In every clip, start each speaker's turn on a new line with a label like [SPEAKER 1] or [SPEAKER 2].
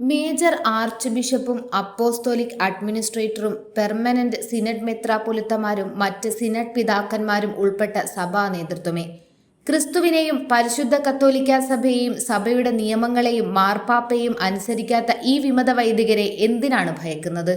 [SPEAKER 1] Major arch ബിഷപ്പും apostolic അഡ്മിനിസ്ട്രേറ്ററും permanent synod മെത്രാപൊലിത്തമാരും മറ്റ് സിനഡ് പിതാക്കന്മാരും ഉൾപ്പെട്ട സഭാ നേതൃത്വമേ. ക്രിസ്തുവിനെയും പരിശുദ്ധ കത്തോലിക്ക സഭയെയും സഭയുടെ നിയമങ്ങളെയും മാർപ്പാപ്പയും അനുസരിക്കാത്ത ഈ വിമത വൈദികരെ എന്തിനാണ് ഭയക്കുന്നത്?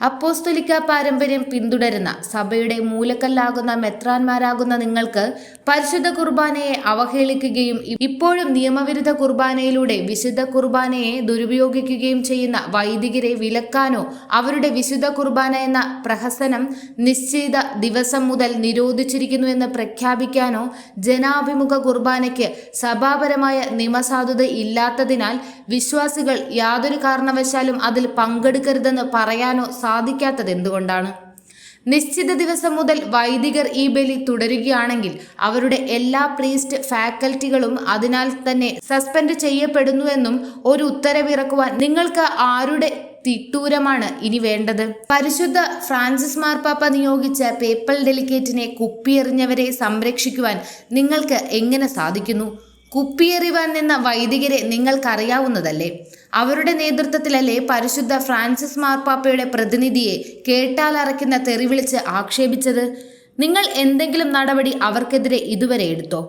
[SPEAKER 1] അപ്പോസ്തോലിക്ക പാരമ്പര്യം പിന്തുടരുന്ന സഭയുടെ മൂലക്കല്ലാകുന്ന മെത്രാന്മാരാകുന്ന നിങ്ങൾക്ക് പരിശുദ്ധ കുർബാനയെ അവഹേളിക്കുകയും ഇപ്പോഴും നിയമവിരുദ്ധ കുർബാനയിലൂടെ വിശുദ്ധ കുർബാനയെ ദുരുപയോഗിക്കുകയും ചെയ്യുന്ന വൈദികരെ വിലക്കാനോ അവരുടെ വിശുദ്ധ കുർബാന എന്ന പ്രഹസനം നിശ്ചിത ദിവസം മുതൽ നിരോധിച്ചിരിക്കുന്നു എന്ന് പ്രഖ്യാപിക്കാനോ ജനാഭിമുഖ കുർബാനയ്ക്ക് സഭാപരമായ നിയമസാധുത ഇല്ലാത്തതിനാൽ വിശ്വാസികൾ യാതൊരു കാരണവശാലും അതിൽ പങ്കെടുക്കരുതെന്ന് പറയാനോ സാധിക്കാത്തത് എന്തുകൊണ്ടാണ്? നിശ്ചിത ദിവസം മുതൽ വൈദികർ ഈ ബലി തുടരുകയാണെങ്കിൽ അവരുടെ എല്ലാ പ്രീസ്റ്റ് ഫാക്കൽറ്റികളും അതിനാൽ തന്നെ സസ്പെൻഡ് ചെയ്യപ്പെടുന്നുവെന്നും ഒരു ഉത്തരവിറക്കുവാൻ നിങ്ങൾക്ക് ആരുടെ തിട്ടൂരമാണ് ഇനി വേണ്ടത്? പരിശുദ്ധ ഫ്രാൻസിസ് മാർപ്പാപ്പ നിയോഗിച്ച പേപ്പൽ ഡെലിഗേറ്റിനെ കുപ്പിയെറിഞ്ഞവരെ സംരക്ഷിക്കുവാൻ നിങ്ങൾക്ക് എങ്ങനെ സാധിക്കുന്നു? കുപ്പിയെറിവാൻ നിന്ന വൈദികരെ നിങ്ങൾക്കറിയാവുന്നതല്ലേ? അവരുടെ നേതൃത്വത്തിലല്ലേ പരിശുദ്ധ ഫ്രാൻസിസ് മാർപ്പാപ്പയുടെ പ്രതിനിധിയെ കേട്ടാൽ അറയ്ക്കുന്ന തെറിവിളിച്ച് ആക്ഷേപിച്ചത്? നിങ്ങൾ എന്തെങ്കിലും നടപടി അവർക്കെതിരെ ഇതുവരെ എടുത്തോ?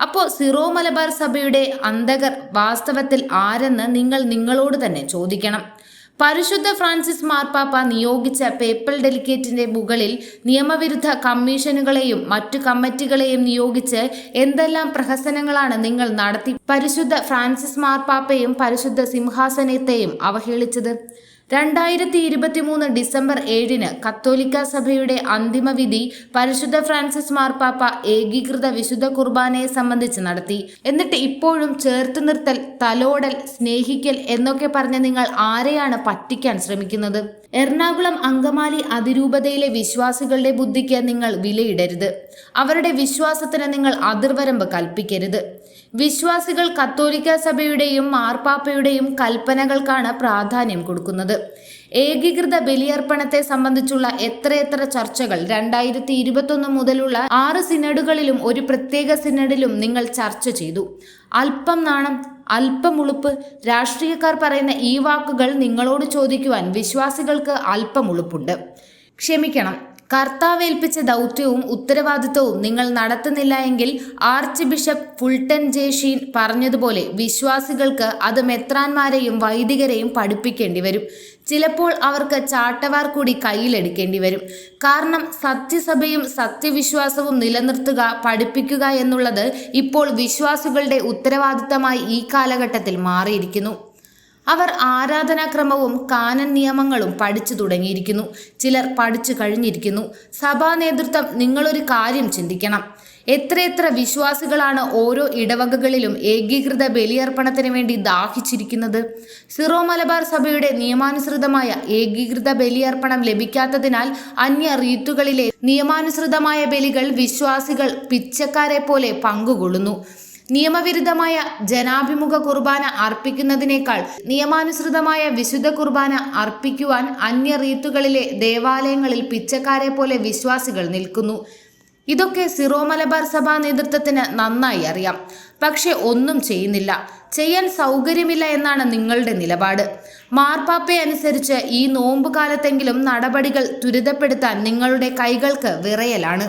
[SPEAKER 1] അപ്പോൾ സിറോ മലബാർ സഭയുടെ അന്തകർ വാസ്തവത്തിൽ ആരെന്ന് നിങ്ങൾ നിങ്ങളോട് തന്നെ ചോദിക്കണം. പരിശുദ്ധ ഫ്രാൻസിസ് മാർപ്പാപ്പ നിയോഗിച്ച പേപ്പൽ ഡെലിഗേറ്റിന്റെ മുകളിൽ നിയമവിരുദ്ധ കമ്മീഷനുകളെയും മറ്റു കമ്മിറ്റികളെയും നിയോഗിച്ച് എന്തെല്ലാം പ്രഹസനങ്ങളാണ് നിങ്ങൾ നടത്തി പരിശുദ്ധ ഫ്രാൻസിസ് മാർപ്പാപ്പയും പരിശുദ്ധ സിംഹാസനത്തെയും അവഹേളിച്ചത്. രണ്ടായിരത്തി ഇരുപത്തി മൂന്ന് ഡിസംബർ ഏഴിന് കത്തോലിക്ക സഭയുടെ അന്തിമ വിധി പരിശുദ്ധ ഫ്രാൻസിസ് മാർപ്പാപ്പ ഏകീകൃത വിശുദ്ധ കുർബാനയെ സംബന്ധിച്ച് നടത്തി. എന്നിട്ട് ഇപ്പോഴും ചേർത്ത് നിർത്തൽ തലോടൽ സ്നേഹിക്കൽ എന്നൊക്കെ പറഞ്ഞ് നിങ്ങൾ ആരെയാണ് പറ്റിക്കാൻ ശ്രമിക്കുന്നത്? എറണാകുളം അങ്കമാലി അതിരൂപതയിലെ വിശ്വാസികളുടെ ബുദ്ധിക്ക് നിങ്ങൾ വിലയിടരുത്. അവരുടെ വിശ്വാസത്തിന് നിങ്ങൾ അതിർവരമ്പ് കൽപ്പിക്കരുത്. വിശ്വാസികൾ കത്തോലിക്ക സഭയുടെയും മാർപ്പാപ്പയുടെയും കൽപ്പനകൾക്കാണ് പ്രാധാന്യം കൊടുക്കുന്നത്. ഏകീകൃത ബലിയർപ്പണത്തെ സംബന്ധിച്ചുള്ള എത്രയെത്ര ചർച്ചകൾ രണ്ടായിരത്തി ഇരുപത്തൊന്ന് മുതലുള്ള ആറ് സിനഡുകളിലും ഒരു പ്രത്യേക സിനഡിലും നിങ്ങൾ ചർച്ച ചെയ്തു. അല്പം നാണം അല്പം ഉളുപ്പ് രാഷ്ട്രീയക്കാർ പറയുന്ന ഈ വാക്കുകൾ നിങ്ങളോട് ചോദിക്കുവാൻ വിശ്വാസികൾക്ക് അല്പം ഉളുപ്പുണ്ട്. ക്ഷമിക്കണം. കർത്താവ് ഏൽപ്പിച്ച ദൗത്യവും ഉത്തരവാദിത്വവും നിങ്ങൾ നടത്തുന്നില്ല എങ്കിൽ ആർച്ച് ബിഷപ്പ് ഫുൾട്ടൻ ജേഷീൻ പറഞ്ഞതുപോലെ വിശ്വാസികൾക്ക് അത് മെത്രാന്മാരെയും വൈദികരെയും പഠിപ്പിക്കേണ്ടി വരും. ചിലപ്പോൾ അവർക്ക് ചാട്ടവാർ കൂടി കയ്യിലെടുക്കേണ്ടി വരും. കാരണം സത്യസഭയും സത്യവിശ്വാസവും നിലനിർത്തുക പഠിപ്പിക്കുക എന്നുള്ളത് ഇപ്പോൾ വിശ്വാസികളുടെ ഉത്തരവാദിത്തമായി ഈ കാലഘട്ടത്തിൽ മാറിയിരിക്കുന്നു. അവർ ആരാധനാക്രമവും കാനൻ നിയമങ്ങളും പഠിച്ചു തുടങ്ങിയിരിക്കുന്നു. ചിലർ പഠിച്ചു കഴിഞ്ഞിരിക്കുന്നു. സഭാ നേതൃത്വം നിങ്ങളൊരു കാര്യം ചിന്തിക്കണം. എത്രയെത്ര വിശ്വാസികളാണ് ഓരോ ഇടവകകളിലും ഏകീകൃത ബലിയർപ്പണത്തിന് വേണ്ടി ദാഹിച്ചിരിക്കുന്നത്? സിറോ മലബാർ സഭയുടെ നിയമാനുസൃതമായ ഏകീകൃത ബലിയർപ്പണം ലഭിക്കാത്തതിനാൽ അന്യ റീത്തുകളിലെ നിയമാനുസൃതമായ ബലികൾ വിശ്വാസികൾ പിച്ചക്കാരെ പോലെ പങ്കുകൊള്ളുന്നു. നിയമവിരുദ്ധമായ ജനാഭിമുഖ കുർബാന അർപ്പിക്കുന്നതിനേക്കാൾ നിയമാനുസൃതമായ വിശുദ്ധ കുർബാന അർപ്പിക്കുവാൻ അന്യ റീത്തുകളിലെ ദേവാലയങ്ങളിൽ പിച്ചക്കാരെ പോലെ വിശ്വാസികൾ നിൽക്കുന്നു. ഇതൊക്കെ സിറോ മലബാർ സഭാ നേതൃത്വത്തിന് നന്നായി അറിയാം. പക്ഷെ ഒന്നും ചെയ്യുന്നില്ല. ചെയ്യാൻ സൗകര്യമില്ല എന്നാണ് നിങ്ങളുടെ നിലപാട്. മാർപ്പാപ്പയെ അനുസരിച്ച് ഈ നോമ്പ് കാലത്തെങ്കിലും നടപടികൾ ത്വരിതപ്പെടുത്താൻ നിങ്ങളുടെ കൈകൾക്ക് വിറയലാണ്.